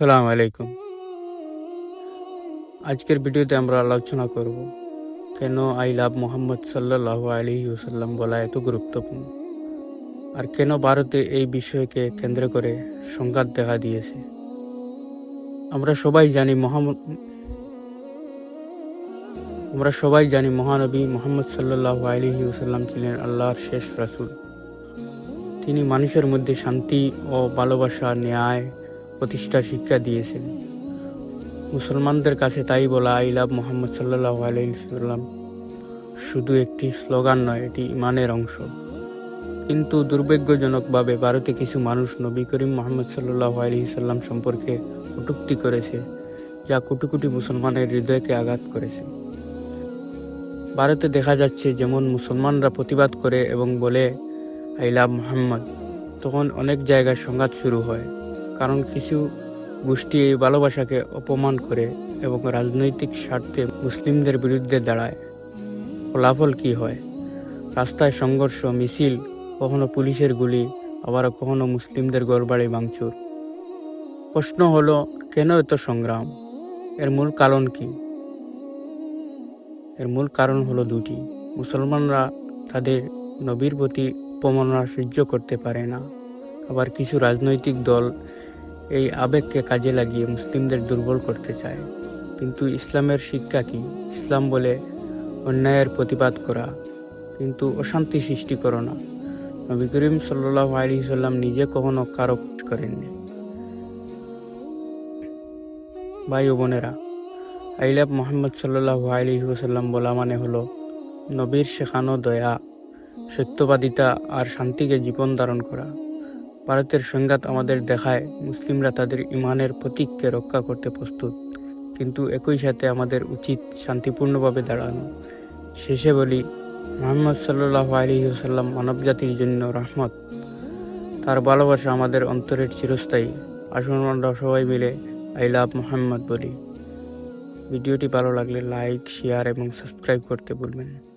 সালাম আলাইকুম। আজকের ভিডিওতে আমরা আলোচনা করব, কেন আই লাভ মোহাম্মদ সাল্লাহ আলী ওসাল্লাম বলা এত গুরুত্বপূর্ণ? আর কেন ভারতে এই বিষয়কে কেন্দ্র করে সংঘাত দেখা দিয়েছে? আমরা সবাই জানি মোহাম্মদ আমরা সবাই জানি মহানবী মোহাম্মদ সাল্লাহ আলী ওসাল্লাম ছিলেন আল্লাহর শেষ রাসূল। তিনি মানুষের মধ্যে শান্তি ও ভালোবাসা, ন্যায় প্রতিষ্ঠার শিক্ষা দিয়েছেন। মুসলমানদের কাছে তাই বলা আই লাভ মোহাম্মদ সাল্লাহ আলাইসাল্লাম শুধু একটি স্লোগান নয়, এটি ইমানের অংশ। কিন্তু দুর্ভাগ্যজনকভাবে ভারতে কিছু মানুষ নবী করিম মোহাম্মদ সাল্লাহ সাল্লাম সম্পর্কে কটুক্তি করেছে, যা কোটি কোটি মুসলমানের হৃদয়কে আঘাত করেছে। ভারতে দেখা যাচ্ছে যেমন মুসলমানরা প্রতিবাদ করে এবং বলে আই লাভ মোহাম্মদ। তখন অনেক জায়গায় সংঘাত শুরু হয়, কারণ কিছু গোষ্ঠী এই ভালোবাসাকে অপমান করে এবং রাজনৈতিক স্বার্থে মুসলিমদের বিরুদ্ধে দাঁড়ায়। ফলাফল কি হয়? রাস্তায় সংঘর্ষ, মিছিল, কখনো পুলিশের গুলি, আবার কখনো মুসলিমদের গড়বাড়ি ভাঙচুর। প্রশ্ন হলো, কেন এত সংগ্রাম? এর মূল কারণ কি? এর মূল কারণ হলো দুটি। মুসলমানরা তাদের নবীর প্রতি অপমাননা সহ্য করতে পারে না। আবার কিছু রাজনৈতিক দল এই আবেগকে কাজে লাগিয়ে মুসলিমদের দুর্বল করতে চায়। কিন্তু ইসলামের শিক্ষা কি? ইসলাম বলে অন্যায়ের প্রতিবাদ করা। কিন্তু অশান্তি সৃষ্টি করো না। নবী করিম সাল্লাহ আলী সাল্লাম নিজে কখনো কারও করেননি। ভাই ও বোনেরা আইলাভ মোহাম্মদ সাল্লাহ আলী ওসাল্লাম বলা মানে হলো, নবীর শেখানো দয়া সত্যবাদিতা আর শান্তিকে জীবন ধারণ করা। ভারতের সংঘাত আমাদের দেখায়, মুসলিমরা তাদের ইমানের প্রতীককে রক্ষা করতে প্রস্তুত। কিন্তু একই সাথে আমাদের উচিত শান্তিপূর্ণভাবে দাঁড়ানো। শেষে বলি, মোহাম্মদ সাল্লাহ আলী সাল্লাম মানবজাতির জন্য রহমত। তার ভালোবাসা আমাদের অন্তরের চিরস্থায়ী। আসুন আমরা সবাই মিলে আই লাভ মোহাম্মদ বলি। ভিডিওটি ভালো লাগলে লাইক, শেয়ার এবং সাবস্ক্রাইব করতে ভুলবেন না।